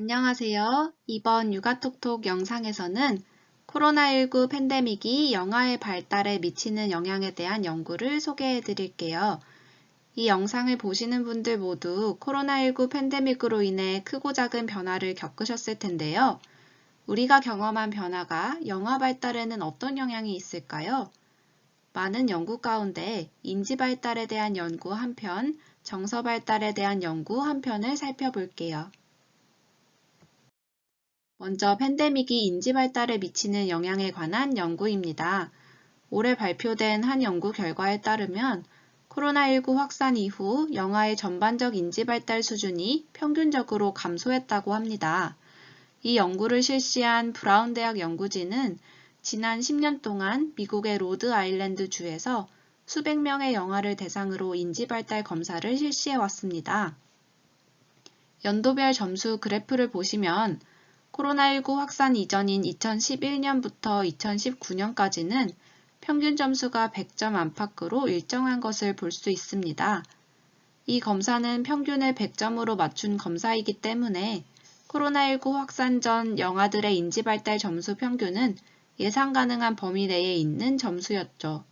안녕하세요. 이번 육아톡톡 영상에서는 코로나19 팬데믹이 영아의 발달에 미치는 영향에 대한 연구를 소개해 드릴게요. 이 영상을 보시는 분들 모두 코로나19 팬데믹으로 인해 크고 작은 변화를 겪으셨을 텐데요. 우리가 경험한 변화가 영아 발달에는 어떤 영향이 있을까요? 많은 연구 가운데 인지 발달에 대한 연구 한 편, 정서 발달에 대한 연구 한 편을 살펴볼게요. 먼저 팬데믹이 인지 발달에 미치는 영향에 관한 연구입니다. 올해 발표된 한 연구 결과에 따르면 코로나19 확산 이후 영아의 전반적 인지 발달 수준이 평균적으로 감소했다고 합니다. 이 연구를 실시한 브라운 대학 연구진은 지난 10년 동안 미국의 로드 아일랜드 주에서 수백 명의 영아를 대상으로 인지 발달 검사를 실시해 왔습니다. 연도별 점수 그래프를 보시면 코로나19 확산 이전인 2011년부터 2019년까지는 평균 점수가 100점 안팎으로 일정한 것을 볼 수 있습니다. 이 검사는 평균을 100점으로 맞춘 검사이기 때문에 코로나19 확산 전 영아들의 인지 발달 점수 평균은 예상 가능한 범위 내에 있는 점수였죠.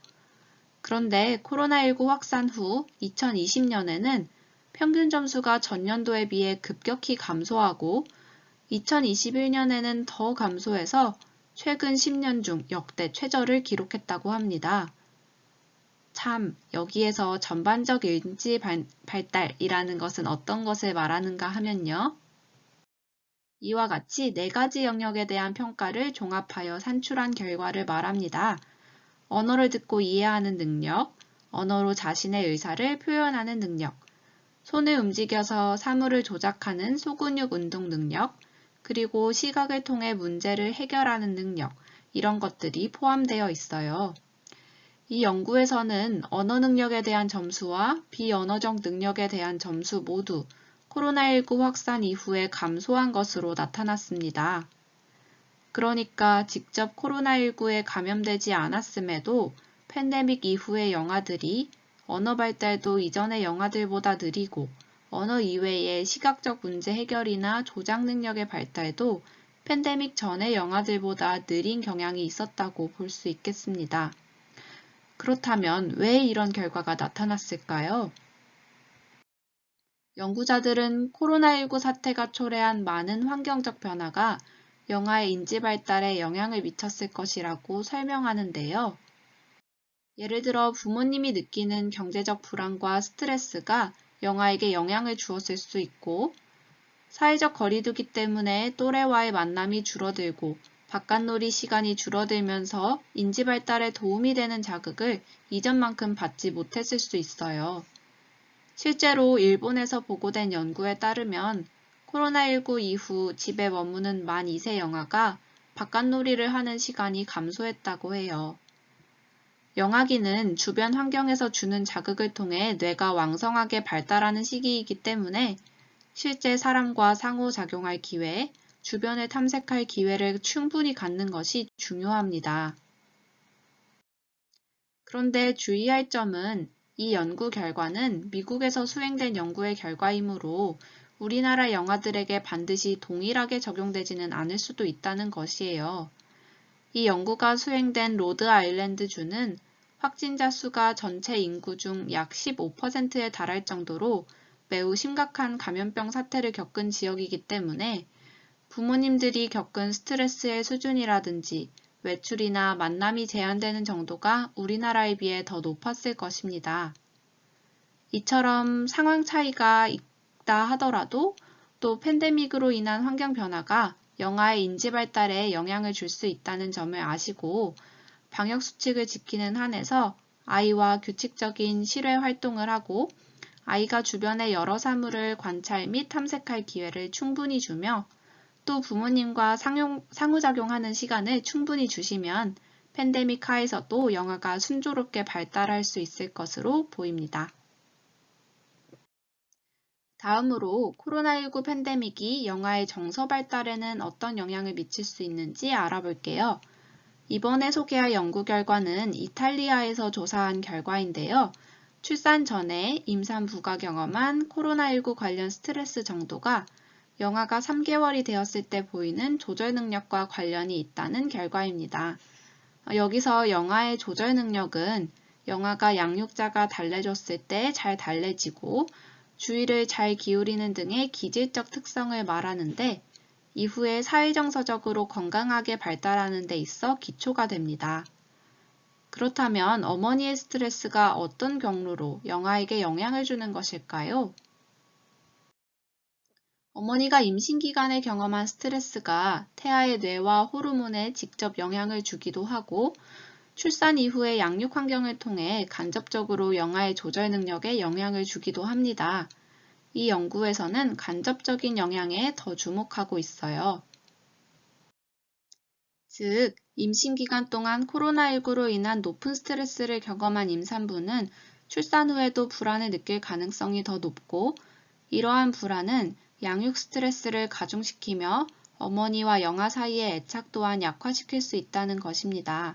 그런데 코로나19 확산 후 2020년에는 평균 점수가 전년도에 비해 급격히 감소하고 2021년에는 더 감소해서 최근 10년 중 역대 최저를 기록했다고 합니다. 참, 여기에서 전반적 인지 발달이라는 것은 어떤 것을 말하는가 하면요. 이와 같이 네 가지 영역에 대한 평가를 종합하여 산출한 결과를 말합니다. 언어를 듣고 이해하는 능력, 언어로 자신의 의사를 표현하는 능력, 손을 움직여서 사물을 조작하는 소근육 운동 능력, 그리고 시각을 통해 문제를 해결하는 능력, 이런 것들이 포함되어 있어요. 이 연구에서는 언어 능력에 대한 점수와 비언어적 능력에 대한 점수 모두 코로나19 확산 이후에 감소한 것으로 나타났습니다. 그러니까 직접 코로나19에 감염되지 않았음에도 팬데믹 이후의 영아들이 언어 발달도 이전의 영아들보다 느리고 언어 이외의 시각적 문제 해결이나 조작 능력의 발달도 팬데믹 전의 영화들보다 느린 경향이 있었다고 볼 수 있겠습니다. 그렇다면 왜 이런 결과가 나타났을까요? 연구자들은 코로나19 사태가 초래한 많은 환경적 변화가 영아의 인지 발달에 영향을 미쳤을 것이라고 설명하는데요. 예를 들어 부모님이 느끼는 경제적 불안과 스트레스가 영아에게 영향을 주었을 수 있고 사회적 거리두기 때문에 또래와의 만남이 줄어들고 바깥놀이 시간이 줄어들면서 인지 발달에 도움이 되는 자극을 이전만큼 받지 못했을 수 있어요. 실제로 일본에서 보고된 연구에 따르면 코로나19 이후 집에 머무는 만 2세 영아가 바깥놀이를 하는 시간이 감소했다고 해요. 영아기는 주변 환경에서 주는 자극을 통해 뇌가 왕성하게 발달하는 시기이기 때문에 실제 사람과 상호작용할 기회, 주변을 탐색할 기회를 충분히 갖는 것이 중요합니다. 그런데 주의할 점은 이 연구 결과는 미국에서 수행된 연구의 결과이므로 우리나라 영아들에게 반드시 동일하게 적용되지는 않을 수도 있다는 것이에요. 이 연구가 수행된 로드 아일랜드 주는 확진자 수가 전체 인구 중 약 15%에 달할 정도로 매우 심각한 감염병 사태를 겪은 지역이기 때문에 부모님들이 겪은 스트레스의 수준이라든지 외출이나 만남이 제한되는 정도가 우리나라에 비해 더 높았을 것입니다. 이처럼 상황 차이가 있다 하더라도 또 팬데믹으로 인한 환경 변화가 영아의 인지 발달에 영향을 줄 수 있다는 점을 아시고 방역 수칙을 지키는 한에서 아이와 규칙적인 실외 활동을 하고 아이가 주변의 여러 사물을 관찰 및 탐색할 기회를 충분히 주며 또 부모님과 상용, 상호작용하는 시간을 충분히 주시면 팬데믹 하에서도 영아가 순조롭게 발달할 수 있을 것으로 보입니다. 다음으로 코로나19 팬데믹이 영아의 정서 발달에는 어떤 영향을 미칠 수 있는지 알아볼게요. 이번에 소개할 연구 결과는 이탈리아에서 조사한 결과인데요. 출산 전에 임산부가 경험한 코로나19 관련 스트레스 정도가 영아가 3개월이 되었을 때 보이는 조절 능력과 관련이 있다는 결과입니다. 어, 여기서 영아의 조절 능력은 영아가 양육자가 달래줬을 때 잘 달래지고 주의를 잘 기울이는 등의 기질적 특성을 말하는데 이후에 사회정서적으로 건강하게 발달하는 데 있어 기초가 됩니다. 그렇다면 어머니의 스트레스가 어떤 경로로 영아에게 영향을 주는 것일까요? 어머니가 임신 기간에 경험한 스트레스가 태아의 뇌와 호르몬에 직접 영향을 주기도 하고 출산 이후의 양육 환경을 통해 간접적으로 영아의 조절 능력에 영향을 주기도 합니다. 이 연구에서는 간접적인 영향에 더 주목하고 있어요. 즉, 임신 기간 동안 코로나19로 인한 높은 스트레스를 경험한 임산부는 출산 후에도 불안을 느낄 가능성이 더 높고 이러한 불안은 양육 스트레스를 가중시키며 어머니와 영아 사이의 애착 또한 약화시킬 수 있다는 것입니다.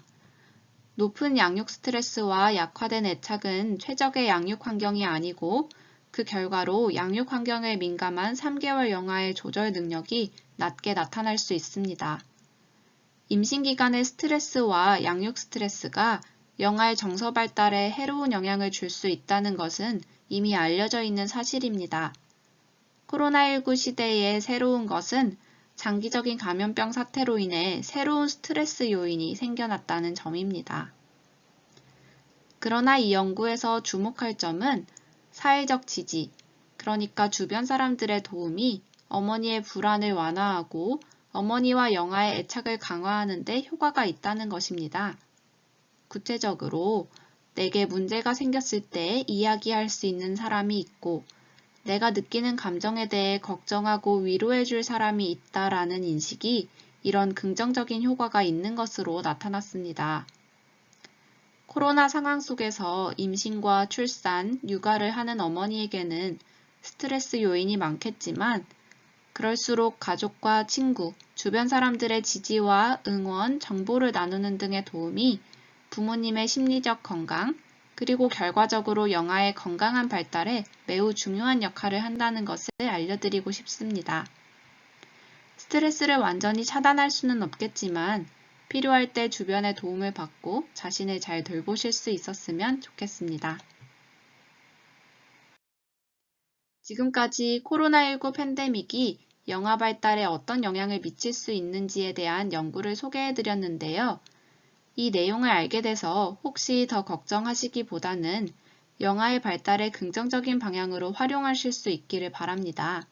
높은 양육 스트레스와 약화된 애착은 최적의 양육 환경이 아니고 그 결과로 양육 환경에 민감한 3개월 영아의 조절 능력이 낮게 나타날 수 있습니다. 임신 기간의 스트레스와 양육 스트레스가 영아의 정서 발달에 해로운 영향을 줄 수 있다는 것은 이미 알려져 있는 사실입니다. 코로나19 시대의 새로운 것은 장기적인 감염병 사태로 인해 새로운 스트레스 요인이 생겨났다는 점입니다. 그러나 이 연구에서 주목할 점은 사회적 지지, 그러니까 주변 사람들의 도움이 어머니의 불안을 완화하고 어머니와 영아의 애착을 강화하는 데 효과가 있다는 것입니다. 구체적으로 내게 문제가 생겼을 때 이야기할 수 있는 사람이 있고 내가 느끼는 감정에 대해 걱정하고 위로해 줄 사람이 있다라는 인식이 이런 긍정적인 효과가 있는 것으로 나타났습니다. 코로나 상황 속에서 임신과 출산, 육아를 하는 어머니에게는 스트레스 요인이 많겠지만 그럴수록 가족과 친구, 주변 사람들의 지지와 응원, 정보를 나누는 등의 도움이 부모님의 심리적 건강, 그리고 결과적으로 영아의 건강한 발달에 매우 중요한 역할을 한다는 것을 알려드리고 싶습니다. 스트레스를 완전히 차단할 수는 없겠지만 필요할 때 주변의 도움을 받고 자신을 잘 돌보실 수 있었으면 좋겠습니다. 지금까지 코로나19 팬데믹이 영아 발달에 어떤 영향을 미칠 수 있는지에 대한 연구를 소개해 드렸는데요. 이 내용을 알게 돼서 혹시 더 걱정하시기보다는 영아의 발달에 긍정적인 방향으로 활용하실 수 있기를 바랍니다.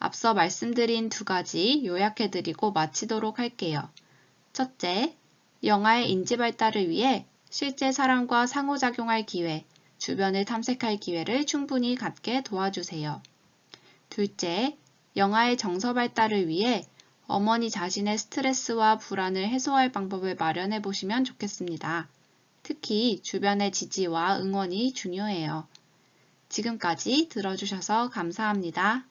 앞서 말씀드린 두 가지 요약해 드리고 마치도록 할게요. 첫째, 영아의 인지 발달을 위해 실제 사람과 상호작용할 기회, 주변을 탐색할 기회를 충분히 갖게 도와주세요. 둘째, 영아의 정서 발달을 위해 어머니 자신의 스트레스와 불안을 해소할 방법을 마련해 보시면 좋겠습니다. 특히 주변의 지지와 응원이 중요해요. 지금까지 들어주셔서 감사합니다.